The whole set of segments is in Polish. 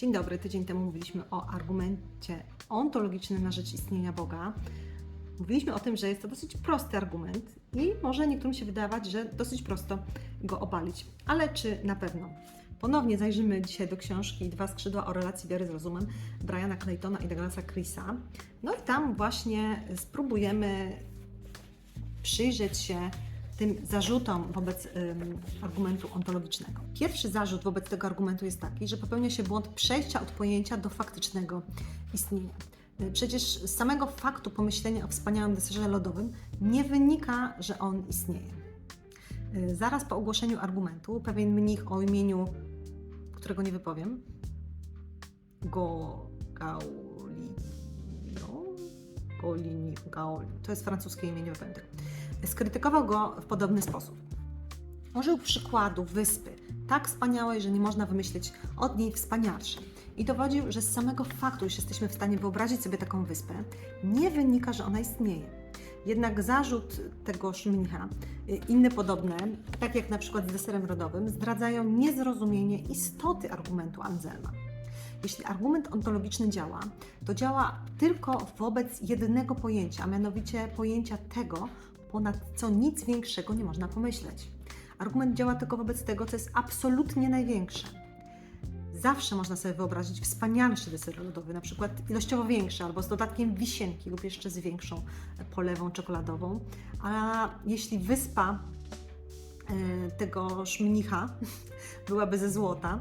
Dzień dobry, tydzień temu mówiliśmy o argumencie ontologicznym na rzecz istnienia Boga. Mówiliśmy o tym, że jest to dosyć prosty argument i może niektórym się wydawać, że dosyć prosto go obalić. Ale czy na pewno? Ponownie zajrzymy dzisiaj do książki Dwa skrzydła o relacji wiary z rozumem Briana Claytona i Douglasa Chrisa. No i tam właśnie spróbujemy przyjrzeć się tym zarzutom wobec ym, argumentu ontologicznego. Pierwszy zarzut wobec tego argumentu jest taki, że popełnia się błąd przejścia od pojęcia do faktycznego istnienia. Y, Przecież z samego faktu pomyślenia o wspaniałym deserze lodowym nie wynika, że on istnieje. Y, Zaraz po ogłoszeniu argumentu pewien mnich o imieniu, którego nie wypowiem, Go Gaulino, Gaoli, to jest francuskie imię, nie pamiętam skrytykował go w podobny sposób. Użył przykładu wyspy, tak wspaniałej, że nie można wymyślić od niej wspanialszej. I dowodził, że z samego faktu, iż jesteśmy w stanie wyobrazić sobie taką wyspę, nie wynika, że ona istnieje. Jednak zarzut tego mnicha, y, inne podobne, tak jak na przykład z deserem rodowym, zdradzają niezrozumienie istoty argumentu Anselma. Jeśli argument ontologiczny działa, to działa tylko wobec jednego pojęcia, a mianowicie pojęcia tego, ponad co nic większego nie można pomyśleć. Argument działa tylko wobec tego, co jest absolutnie największe. Zawsze można sobie wyobrazić wspanialszy deser lodowy, na przykład ilościowo większy, albo z dodatkiem wisienki, lub jeszcze z większą polewą czekoladową. A jeśli wyspa e, tego szmnicha byłaby ze złota,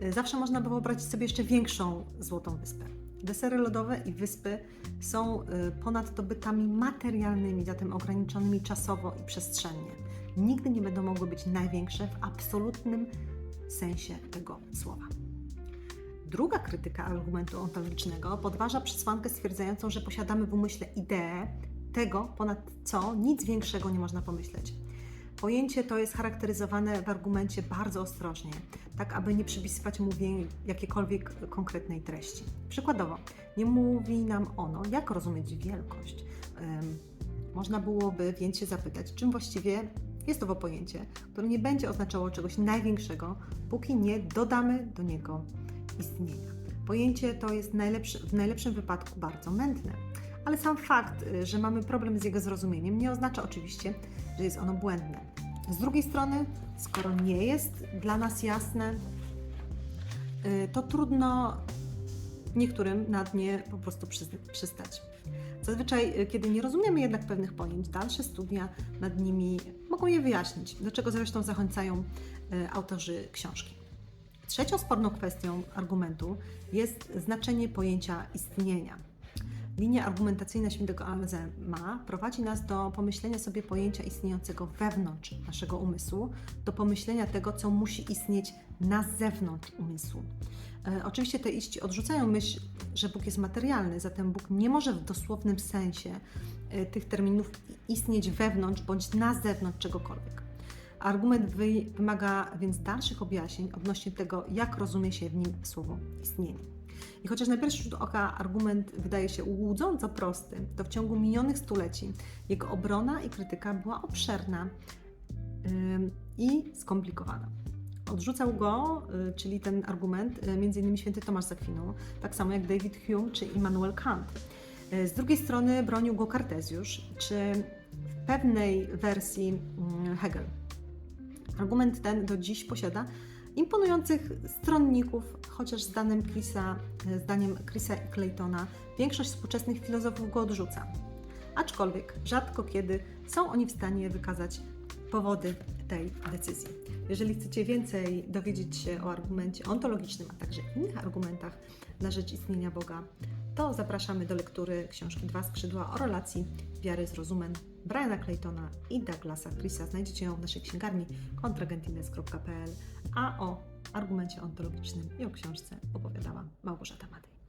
e, zawsze można by wyobrazić sobie jeszcze większą złotą wyspę. Desery lodowe i wyspy są y, ponadto bytami materialnymi, zatem ograniczonymi czasowo i przestrzennie. Nigdy nie będą mogły być największe w absolutnym sensie tego słowa. Druga krytyka argumentu ontologicznego podważa przesłankę stwierdzającą, że posiadamy w umyśle ideę tego, ponad co nic większego nie można pomyśleć. Pojęcie to jest charakteryzowane w argumencie bardzo ostrożnie, tak aby nie przypisywać mu jakiejkolwiek konkretnej treści. Przykładowo, nie mówi nam ono, jak rozumieć wielkość. Można byłoby więc się zapytać, czym właściwie jest owo pojęcie, które nie będzie oznaczało czegoś największego, póki nie dodamy do niego istnienia. Pojęcie to jest najlepszy, w najlepszym wypadku bardzo mętne, ale sam fakt, y, że mamy problem z jego zrozumieniem, nie oznacza oczywiście, że jest ono błędne. Z drugiej strony, skoro nie jest dla nas jasne, y, to trudno niektórym nad nie po prostu przystać. Zazwyczaj, y, kiedy nie rozumiemy jednak pewnych pojęć, dalsze studia nad nimi mogą je wyjaśnić, do czego zresztą zachęcają autorzy książki. Trzecią sporną kwestią argumentu jest znaczenie pojęcia istnienia. Linia argumentacyjna świętego Alzema prowadzi nas do pomyślenia sobie pojęcia istniejącego wewnątrz naszego umysłu, do pomyślenia tego, co musi istnieć na zewnątrz umysłu. E, oczywiście te iści odrzucają myśl, że Bóg jest materialny, zatem Bóg nie może w dosłownym sensie e, tych terminów istnieć wewnątrz bądź na zewnątrz czegokolwiek. Argument wymaga więc dalszych objaśnień odnośnie tego, jak rozumie się w nim słowo istnienie. I chociaż na pierwszy rzut oka argument wydaje się łudząco prosty, to w ciągu minionych stuleci jego obrona i krytyka była obszerna i skomplikowana. Odrzucał go, yy, czyli ten argument, yy, m.in. święty Tomasz Zakwinu, tak samo jak David Hume czy Immanuel Kant. Z drugiej strony bronił go Kartezjusz, czy w pewnej wersji Hegel. Argument ten do dziś posiada imponujących stronników, chociaż zdaniem Chrisa, zdaniem Chrisa i Claytona większość współczesnych filozofów go odrzuca. Aczkolwiek rzadko kiedy są oni w stanie wykazać powody tej decyzji. Jeżeli chcecie więcej dowiedzieć się o argumencie ontologicznym, a także innych argumentach na rzecz istnienia Boga, to zapraszamy do lektury książki Dwa skrzydła o relacji wiary z rozumem Briana Claytona i Douglasa Chrisa. Znajdziecie ją w naszej księgarni kontragentines.pl, a o argumencie ontologicznym i o książce opowiadała Małgorzata Madej.